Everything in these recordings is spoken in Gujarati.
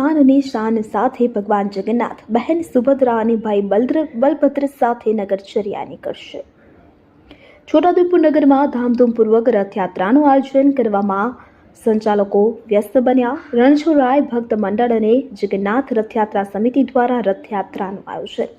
માન અને શાન સાથે ભગવાન જગન્નાથ, બહેન સુભદ્રા અને ભાઈ બલદ્ર, બલભદ્ર સાથે નગરચર્યા નીકળશે છોટાઉદેપુર નગરમાં ધામધૂમપૂર્વક રથયાત્રાનું આયોજન કરવામાં સંચાલકો વ્યસ્ત બન્યા. રણછોડરાય ભક્ત મંડળ અને જગન્નાથ રથયાત્રા સમિતિ દ્વારા રથયાત્રાનું આયોજન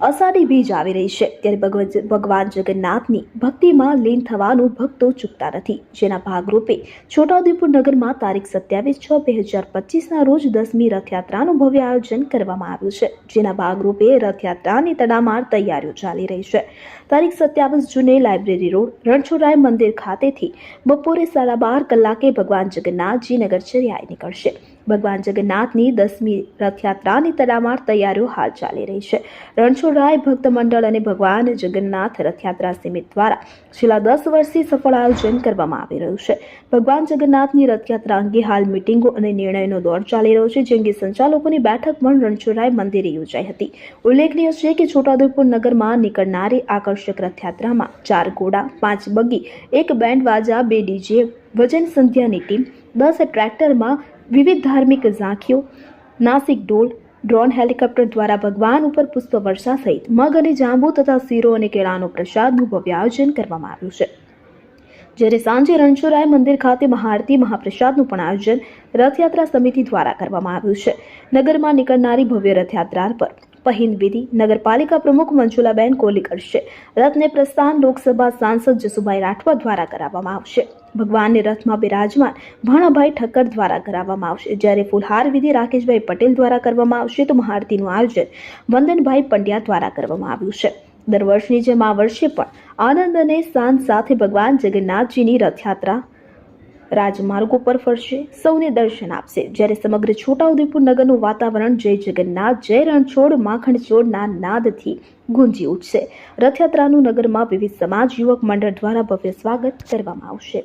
અષાઢી બીજ આવી રહી છે. ત્યારે ભગવ- ભગવાન જગન્નાથની ભક્તિમાં લીન થવાનું ભક્તો ચૂકતા નથી. જેના ભાગરૂપે છોટાઉદેપુર નગરમાં તારીખ સત્યાવીસ છ બે હજાર પચીસના રોજ દસમી રથયાત્રાનું ભવ્ય આયોજન કરવામાં આવ્યું છે. જેના ભાગરૂપે રથયાત્રાની તડામાર તૈયારીઓ ચાલી રહી છે. તારીખ સત્યાવીસ જૂને લાઇબ્રેરી રોડ, રણછોડરાય મંદિર ખાતેથી બપોરે સાડા બાર કલાકે ભગવાન જગન્નાથજી નગરચર્યાએ નીકળશે. ભગવાન જગન્નાથની દસમી રથયાત્રાની તડામાર તૈયારીઓ હાલ ચાલી રહી છે. રણછોડરાય ભક્ત મંડળ અને ભગવાન જગન્નાથ રથયાત્રા સમિતિ દ્વારા છેલ્લા દસ વર્ષથી સફળ આયોજન કરવામાં આવી રહ્યું છે. ભગવાન જગન્નાથની રથયાત્રા અંગે હાલ મિટિંગો અને નિર્ણયનો દોર ચાલી રહ્યો છે જે અંગે સંચાલકોની બેઠક પણ રણછોડરાય મંદિરે યોજાઈ હતી. ઉલ્લેખનીય છે કે છોટાઉદેપુર નગરમાં નીકળનારી આકર્ષક રથયાત્રામાં ચાર ઘોડા, પાંચ બગી, એક બેન્ડ વાજા, બે ડીજે, વજન સંધ્યાની ટીમ, દસ ટ્રેક્ટરમાં વિવિધ ધાર્મિક ઝાંખીઓ, નાસિક ઢોલ ડ્રોન હેલિકોપ્ટર દ્વારા ભગવાન ઉપર પુષ્પ વર્ષા સહિત મગ અને જાંબુ તથા શીરો અને કેળાનો પ્રસાદનું ભવ્ય આયોજન કરવામાં આવ્યું છે. જ્યારે સાંજે રણછોરાય મંદિર ખાતે મહાઆરતી મહાપ્રસાદનું પણ આયોજન રથયાત્રા સમિતિ દ્વારા કરવામાં આવ્યું છે. નગરમાં નીકળનારી ભવ્ય રથયાત્રા પર પહિંદ વિધિ નગરપાલિકા પ્રમુખ મંજુલાબેન કોહલી કરશે. રથને પ્રસ્થાન લોકસભા સાંસદ જસુભાઈ રાઠવા દ્વારા કરાવવામાં આવશે. ભગવાનને રથમાં બિરાજમાન ભાણાભાઈ ઠક્કર દ્વારા કરાવવામાં આવશે. જ્યારે ફુલહાર વિધિ રાકેશભાઈ પટેલ દ્વારા કરવામાં આવશે, તો મહાઆરતીનું આયોજન વંદનભાઈ પંડ્યા દ્વારા કરવામાં આવ્યું છે. દર વર્ષની જેમ આ વર્ષે પણ આનંદ અને શાંત સાથે ભગવાન જગન્નાથજીની રથયાત્રા રાજમાર્ગો પર ફરશે, સૌને દર્શન આપશે. જ્યારે સમગ્ર છોટાઉદેપુર નગરનું વાતાવરણ જય જગન્નાથ, જય રણછોડ માખણચોડના નાદથી ગુંજી ઉઠશે. રથયાત્રાનું નગરમાં વિવિધ સમાજ, યુવક મંડળ દ્વારા ભવ્ય સ્વાગત કરવામાં આવશે.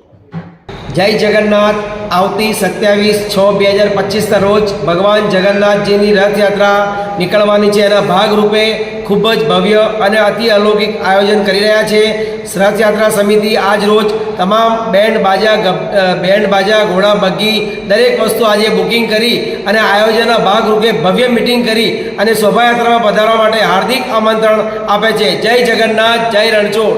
જય જગન્નાથ. આવતી સત્યાવીસ છ બે હજાર પચીસના રોજ ભગવાન જગન્નાથજીની રથયાત્રા નીકળવાની છે. એના ભાગરૂપે ખૂબ જ ભવ્ય અને અતિ અલૌકિક આયોજન કરી રહ્યા છે. રથયાત્રા સમિતિ આજ રોજ તમામ બેન્ડ બાજા બેન્ડ બાજા, ઘોડા બગ્ગી દરેક વસ્તુ આજે બુકિંગ કરી અને આયોજનના ભાગરૂપે ભવ્ય મિટિંગ કરી અને શોભાયાત્રામાં પધારવા માટે હાર્દિક આમંત્રણ આપે છે. જય જગન્નાથ જય રણછોડ.